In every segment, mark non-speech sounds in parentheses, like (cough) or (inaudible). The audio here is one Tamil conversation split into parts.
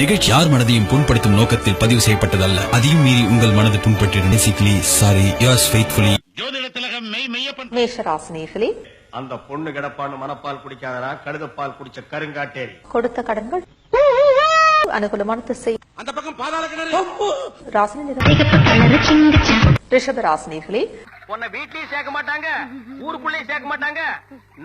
நிகழ்ச்சி யார் மனதையும் புண்படுத்தும் நோக்கத்தில் பதிவு செய்யப்பட்டதல்ல. அதையும் மீறி உங்கள் மனது புண்பட்டு சாரி யோர்ஸ் ஃபெய்த்ஃபுல்லி ஜோதிட திலகம் மெய் மெய்யப்பன் மேஷராசினியர்களே. அந்த பொண்ணு கிடப்பான்னு மனப்பால் குடிக்காதனா கழுதப்பால் குடிச்ச கருங்காட்டேரி. கொடுத்த கடன்கள் அனுகூலமான திசை. அந்த பக்கம் பாதாள கிணறு. ராசினி நிறம் ரிஷப ராசினியர்களே உன்னை வீட்லயும் சேர்க்க மாட்டாங்க ஊருக்குள்ளேயும் சேர்க்க மாட்டாங்க.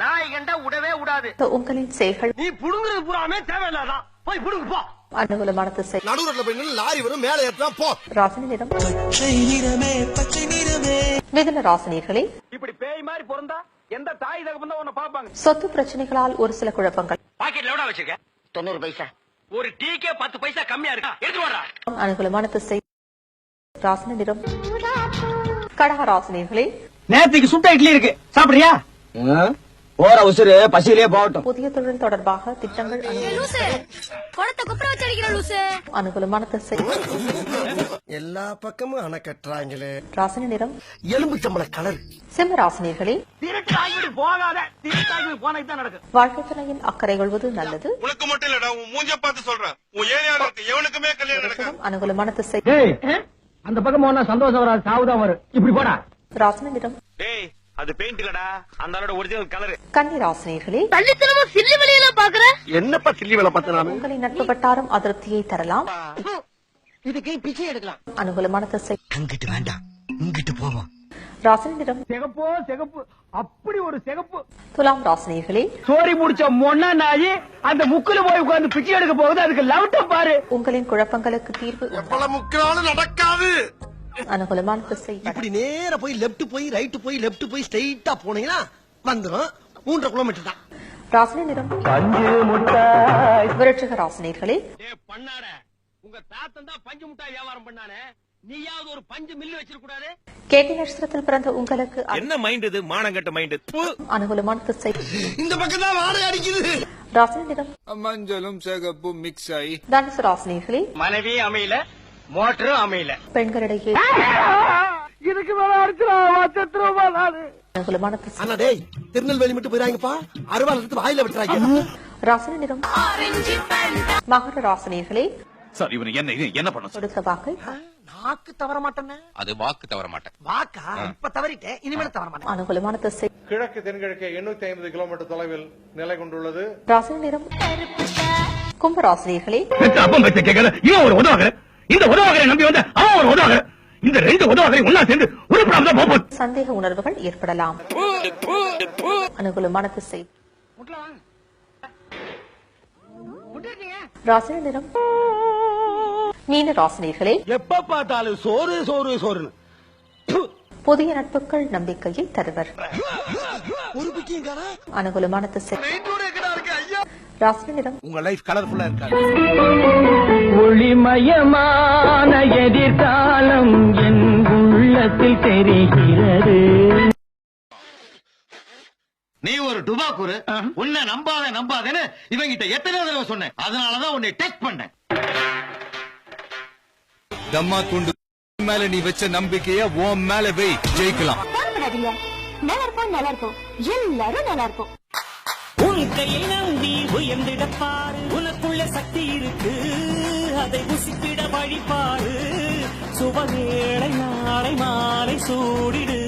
நாய் கண்டா விடவே விடாது உங்களின் செயல்கள். நீ புடுங்குறது பூராமே தேவையில்லாதான். போய் புடுங்கு போ. அனுகூலமான திசை நடுவுல போய் லாரி வரும் மேல ஏற்றா போ. ராசினி நிறம். மிதுன ராசினியர்களே இப்படி பேய் மாதிரி பிறந்தா எந்த தாய் தகப்பன் தான் உன்னை பாப்பாங்க சொத்து பிரச்சனைகளால் ஒரு சில குழப்பங்கள். பாக்கெட்ல எவ்வளவு வச்சிருக்க? தொண்ணூறு பைசா. ஒரு டீக்கே பத்து பைசா கம்மியா இருக்கா? எடுத்து வரா அனுகூலமான திசை ராசினி நிறம். கடக ராசினியர்களே நேத்துக்கு சுட்ட இட்லி இருக்கு. சாப்பிடுறியா? போற உசுறு பசியிலே போகட்டும். புதிய தொழில் தொடர்பாக திட்டங்கள் குடத்தை குப்புற வச்சு அடிக்கிற லூசு. அனுகூலமான திசை எல்லா பக்கமும் அணை கட்டுறாங்களே. ராசினி நிறம். எலும்பு சம்பள கலர். சிம்ம ராசினியர்களே. திருட்டு ஆகிட்டு போகாத திருட்டு ஆகி போனது தான் நடக்கும். வாழ்க்கை துணையின் அக்கறை கொள்வது நல்லது. உனக்கு மட்டும் இல்லடா உன் மூஞ்ச பார்த்து சொல்றேன். உன் ஏரியால இருக்க எவனுக்குமே கல்யாணம் நடக்காது. அனுகூலமான திசை அந்த பக்கம் போனா சந்தோஷம் வராது சாவுதான் வரும். இப்படி போடா. ராசினி நிறம். டேய் அது பெயிண்ட் இல்லடா. அந்த ஆளோட ஒரிஜினல் கலர் கன்னி ராசினியர்களே தள்ளித்தனமா சில்லி வெளியில பாக்குற? என்னப்பா சில்லி வேலை பார்த்து உங்களின் நட்பு வட்டாரம் அதிருப்தியை தரலாம். இதுக்கு பிச்சை எடுக்கலாம். அனுகூலமான திசை. அங்கிட்டு வேண்டாம். இங்கிட்டு போவோம். ராசினி நிறம் சிகப்போ சிகப்பு. அப்படி ஒரு சிகப்பு. துலாம் ராசினியர்களே சோரி முடிச்ச மொன்னா நாயி அந்த முக்குல போய் உட்கார்ந்து பிச்சை எடுக்க போகுது. அதுக்கு லவுட்டம் பாரு. உங்களின் குழப்பங்களுக்கு தீர்வு. பல முக்கினாலும் நடக்காது. இப்படி நேரா போய் லெஃப்ட் போய் ரைட் போய் லெஃப்ட் போய் ஸ்ட்ரைட்டா போனீங்கன்னா வந்துரும். மூன்றரை கிலோமீட்டர் தான். ராசினி நிறம். விருட்சிக ராசினியர்களே. ஏ பண்ணாட உங்க தாத்தன் தான் பஞ்சு முட்டாய் வியாபாரம் பண்ணானே. நீயாவது ஒரு பஞ்சு மில்லு வச்சிருக்க கூடாது? கேட்டி நட்சத்திரத்தில் பிறந்த உங்களுக்கு என்ன மைண்ட் இது? மானங்கட்ட மைண்ட் அனுகூலமான திசை இந்த பக்கம் தான் வாடகை அடிக்குது. ராசினி நிறம். மஞ்சளும் சிகப்பும் மிக்ஸ் ஆகி தனுசு ராசினியர்களே. மனைவி அமையல. மோட்டரும் அமையல. பெண்களிடையே இதுக்கு மேல அடிச்சிருவா டேய் திருநெல்வேலி மட்டும் போயிராங்கப்பா அருவாள் எடுத்து வாயில விட்டுறாங்க. ராசினி நிறம். மகர ராசினியர்களே. சார் இவன் என்ன இது என்ன பண்ண கொடுத்த வாக்கை. நாக்கு தவற மாட்டேன்னு. அது வாக்கு தவற மாட்டேன். வாக்கா? இப்ப தவறிட்டேன் இனிமேல் தவற மாட்டேன். அனுகூலமான திசை. கிழக்கு தென்கிழக்கு எண்ணூத்தி ஐம்பது கிலோமீட்டர் தொலைவில் நிலை கொண்டுள்ளது. ராசினி நிறம். கும்ப ராசினியர்களே அப்பம் கேட்கல. இவன் ஒரு உதவாக இந்த உதவாகரை நம்பி வந்த அவன் ஒரு உதவாக இந்த ரெண்டு உதவாகரை ஒன்னா சேர்ந்து உருப்படாம போகும். சந்தேக உணர்வுகள் ஏற்படலாம். அனுகூலமான திசை. ராசினி நிறம். மீன ராசினியர்களே எப்ப பார்த்தாலும் சோறு சோறு சோறுன்னு. புதிய நட்புகள் நம்பிக்கையை தருவர். (laughs) ஒரு பிக்கியும் காணா. அனுகூலமான திசை. நிறம் உங்க லைஃப் கலர்ஃபுல்லா இருக்காது. ஒளிமயமான எதிர்காலம் என் உள்ளத்தில் தெரிகிறது. நீ ஒரு டுபாக்கூரு உன்னை நம்பாத நம்பாதேன்னு இவங்கிட்ட எத்தனை தடவை சொன்னேன். அதனாலதான் உன்னை டெஸ்ட் பண்ணேன். தம்மா துண்டு மேல நீ வச்ச நம்பிக்கைய உன் மேல வை. ஜெயிக்கலாம். நல்லா இருப்போம் நல்லா இருப்போம். எல்லாரும் நல்லா இருப்போம். உன் கையை நம்பி உயர்ந்திடப்பாரு. உனக்குள்ள சக்தி இருக்கு. அதை உசித்திட வழிபாரு சுபவேளை நாளை மாலை சூடிடு.